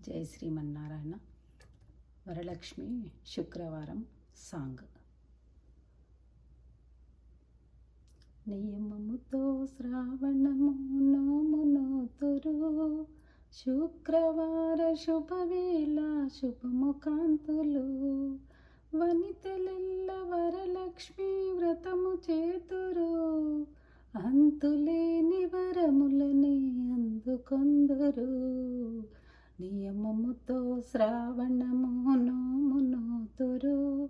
జై శ్రీమన్నారాయణ. వరలక్ష్మి శుక్రవారం సాంగ్. నియమముతో శ్రావణము నోమునోతురు శుక్రవార శుభవేళ శుభముకాంతులు వనితలెల్ల వరలక్ష్మి వ్రతము చేతురు అంతులేని వరములని అందుకొందరు. నియమముతో శ్రావణము నోమునోతురు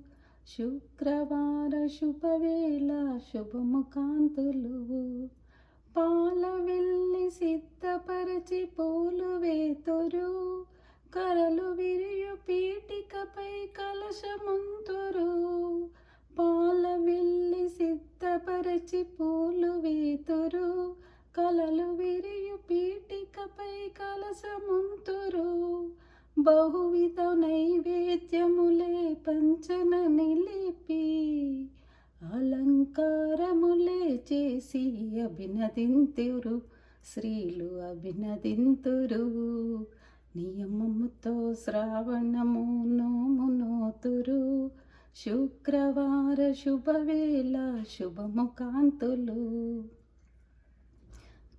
శుక్రవార శుభవేళ శుభముకాంతులు పాల వెళ్ళి సిద్ధపరచి పూలు వేతురు. కరలు విరియు పీటికపై కలశమంతురు. పాల వెళ్ళి సిద్ధపరచి పూలు వేతురు. బహువిధ నైవేద్యములే పంచన నిలిపి అలంకారములే చేసి అభినదింతురు స్త్రీలు అభినదింతురు. నియమముతో శ్రావణము నోమునోతురు శుక్రవార శుభవేళ శుభముకాంతులు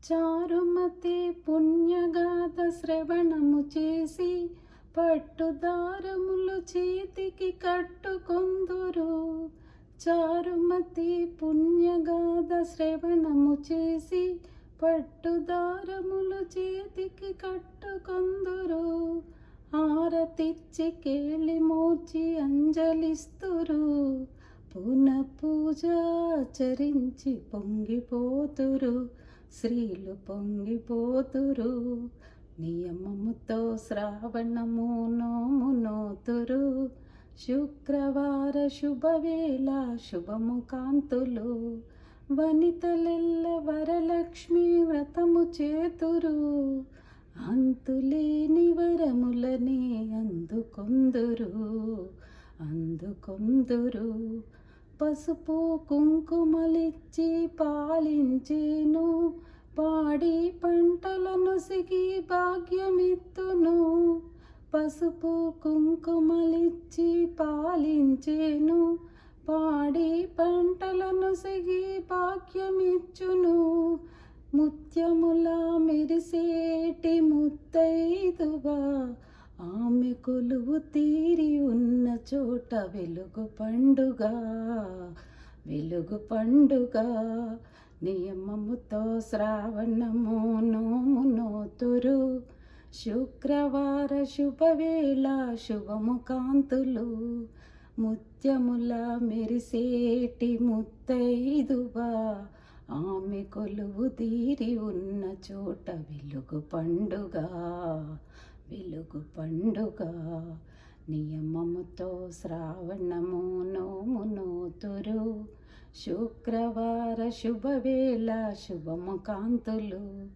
చారుమతి పుణ్యగాథ శ్రవణము చేసి పట్టుదారములు చేతికి కట్టుకొందురు. చారుమతి పుణ్యగాథ శ్రవణము చేసి పట్టుదారములు చేతికి కట్టుకొందురు. ఆరతిచ్చి కేళి మోచి అంజలిస్తురు. పున పూజ పొంగిపోతురు. స్త్రీలు పొంగిపోతురు. నియమముతో శ్రావణము నోమునోతురు శుక్రవార శుభవేళ శుభముకాంతులు వనితలెల్ల వరలక్ష్మి వ్రతము చేతురు. అంతులేని వరములని అందుకొందురు. అందుకొందురు. పసుపు కుంకుమలిచ్చి పాలించేను. పాడి పంటలను సిగి భాగ్యమిత్తును. పసుపు కుంకుమలిచ్చి పాలించేను. పాడి పంటలను సిగి భాగ్యమిచ్చును. ముత్యముల మెరిసేటి ముత్తైదుగా ఆమె కొలువు తీరి ఉన్న చోట వెలుగు పండుగ. వెలుగు పండుగ. నియమముతో శ్రావణము నోమునోతురు శుక్రవార శుభవేళ శుభముకాంతులు ముత్యముల మెరిసేటి ముత్తైదువా. ఆమె కొలువు తీరి ఉన్న చోట వెలుగు పండుగ. వెలుగు పండుగ. నియమముతో శ్రావణము నోము శుక్రవార శుభవేళ శుభముకాంతులు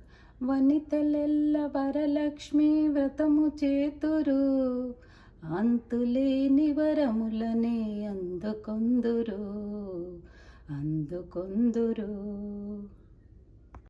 వనితలెల్ల వరలక్ష్మి వ్రతము చేతురు. అంతులేని వరములనే అందుకొందురు. అందుకొందురు.